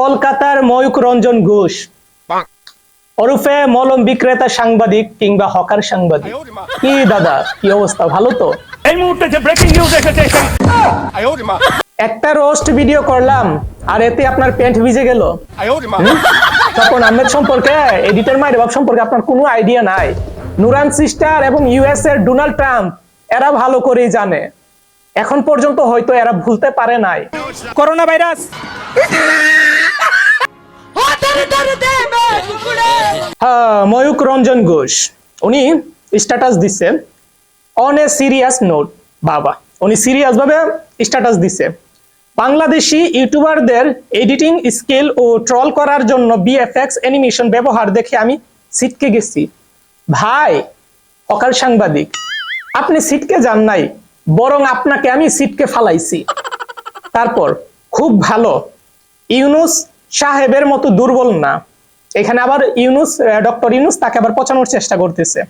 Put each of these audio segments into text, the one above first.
কলকাতার ময়ূক রঞ্জন ঘোষ। ওরফে মলম বিক্রেতা সাংবাদিক কিংবা হকার সাংবাদিক। কি দাদা কি অবস্থা ভালো তো? এই মুহূর্তে যে ব্রেকিং নিউজ এসেছে একটা রোস্ট ভিডিও করলাম আর এতে আপনার প্যান্ট ভিজে গেল। তখন আহমেদ সম্পর্কে এডিটর মায়ের বাপ সম্পর্কে আপনার কোনো আইডিয়া নাই। নুরান সিস্টার এবং ইউএস এর ডোনাল্ড ট্রাম্প এরা ভালো করেই জানে। এখন পর্যন্ত হয়তো এরা ভুলতে পারে নাই। Corona virus. ময়ূক রঞ্জন ঘোষ। উনি স্ট্যাটাস দিচ্ছে অন এ সিরিয়াস নোট বাবা। উনি সিরিয়াস ভাবে স্ট্যাটাস দিচ্ছে বাংলাদেশি ইউটিউবারদের এডিটিং স্কিল ও ট্রল করার জন্য বিএফএক্স অ্যানিমেশন ব্যবহার দেখে আমি সিটকে গেছি। ভাই, অকাল সাংবাদিক, আপনি সিটকে যান নাই, বরং আপনাকে আমি সিটকে ফালাইছি। তারপর, খুব ভালো, ইউনুস সাহেবের মতো দুর্বল না। এখানে আবার ইউনুস ডক্টর ইউনুস তাকে আবার পচানোর চেষ্টা করতেছে।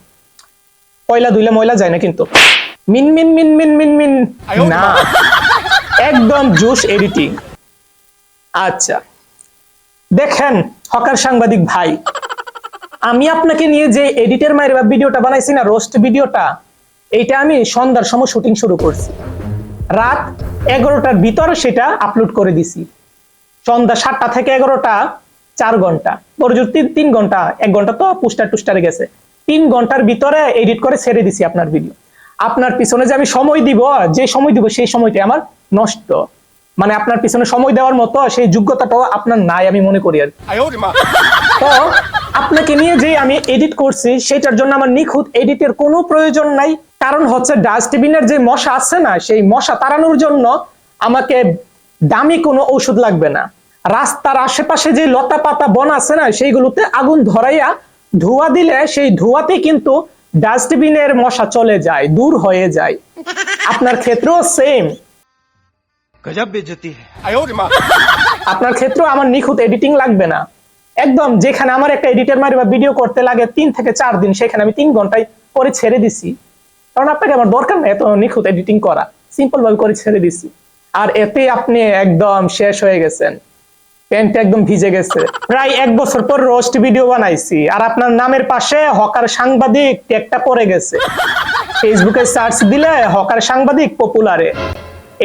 পয়লা দুইলে ময়লা যায় না কিন্তু। মিন মিন মিন মিন মিন মিন। না। একদম জোশ এডিটিং। আচ্ছা। দেখেন, হকার সাংবাদিক ভাই, আমি আপনাকে নিয়ে যে এডিটের মায়ের বা ভিডিওটা বানাইছি না, রোস্ট ভিডিওটা, এইটা আমি সন্ধ্যার সময় শুটিং শুরু করছি। রাত এগারোটার ভিতরে সেটা আপলোড করে দিছি। সন্ধ্যা সাতটা থেকে এগারোটা চার ঘণ্টা। পরবর্তী তিন তিন ঘণ্টা। এক ঘণ্টা তো পুস্টার টুস্টারে গেছে। তিন ঘণ্টার ভিতরে এডিট করে ছেড়ে দিছি আপনার ভিডিও। আপনার পিছনে যে আমি সময় দিব যে সময় দিব সেই সময়টা আমার নষ্ট। মানে আপনার পিছনে সময় দেওয়ার মতো সেই যোগ্যতাটাও আপনার নাই আমি মনে করি আর কি। তো আপনাকে নিয়ে যে আমি এডিট করছি সেটার জন্য আমার নিখুঁত এডিটের কোনো প্রয়োজন নাই। কারণ হচ্ছে ডাস্টবিনের যে মশা আছে না সেই মশা তাড়ানোর জন্য আমাকে দামি কোনো ঔষধ লাগবে না। রাস্তার আশেপাশে যে লতা পাতা বন আছে না সেইগুলোতে আগুন ধরাইয়া ধোঁয়া দিলে সেই ধোঁয়াতে কিন্তু ডাস্টবিনের মশা চলে যায় দূর হয়ে যায়। আপনার ক্ষেত্রেও সেম। আপনার ক্ষেত্রেও আমার নিখুঁত এডিটিং লাগবে না। একদম যেখানে আমার একটা এডিটর মারি বা ভিডিও করতে লাগে তিন থেকে চার দিন সেখানে আমি তিন ঘন্টায় করে ছেড়ে দিছি। কারণ আপনাকে আমার দরকার নেই এত নিখুঁত এডিটিং করা। সিম্পল ভাবে করে ছেড়ে দিছি। আর এতে আপনি একদম শেষ হয়ে গেছেন। প্যান্ট একদম ভিজে গেছে। প্রায় এক বছর পর রোস্ট ভিডিও বানাইছি। আর আপনার নামের পাশে হকার সাংবাদিক ট্যাগটা পড়ে গেছে। ফেসবুকে সার্চ দিলে হকার সাংবাদিক পপুলারে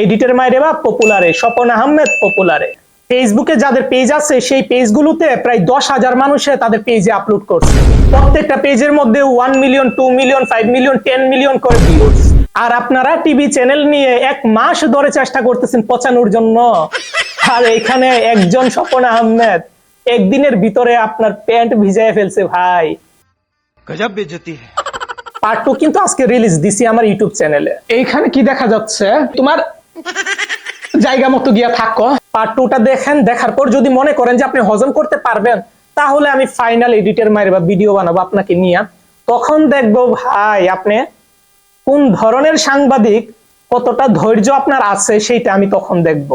এডিটর মাইরে বা পপুলারে স্বপন আহমেদ পপুলারে ফেসবুকে যাদের পেজ আছে, সেই পেজগুলোতে প্রায় দশ হাজার মানুষে তাদের পেজে আপলোড করছে। প্রত্যেকটা পেজের মধ্যে one million two million five million ten million করে ভিউজ আর আপনারা টিভি চ্যানেল নিয়ে এক মাস ধরে চেষ্টা করতেছেন পচানোর জন্য। আর এখানে একজন স্বপন আহমেদ একদিনের ভিতরে আপনার প্যান্ট ভিজায় ফেলছে ভাই। গজব বেজতি পার্ট টু কিন্তু আজকে রিলিজ দিছি আমার ইউটিউব চ্যানেলে এইখানে কি দেখা যাচ্ছে? তোমার জায়গা মতো গিয়া থাকো। পার্ট টুটা দেখেন দেখার পর যদি মনে করেন যে আপনি হজম করতে পারবেন তাহলে আমি ফাইনাল এডিটের মায়ের বা ভিডিও বানাবো আপনাকে নিয়ে। তখন দেখব ভাই আপনি কোন ধরনের সাংবাদিক কতটা ধৈর্য আপনার আছে সেইটা আমি তখন দেখব।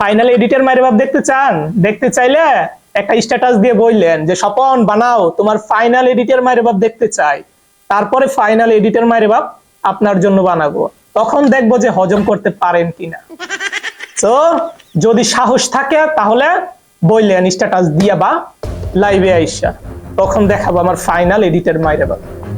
ফাইনাল এডিটের মায়ের বাপ দেখতে চান? দেখতে চাইলে একটা স্ট্যাটাস দিয়ে বললেন যে, স্বপন, বানাও, তোমার ফাইনাল এডিটের মায়ের বাপ দেখতে চাই। তারপরে ফাইনাল এডিটের মায়ের বাপ আপনার জন্য বানাবো। তখন দেখব যে হজম করতে পারেন কিনা। তো যদি সাহস থাকে, তাহলে বললেন স্ট্যাটাস দিয়া বা লাইভে আইসা। তখন দেখাবো আমার ফাইনাল এডিটের মায়ের বাপ।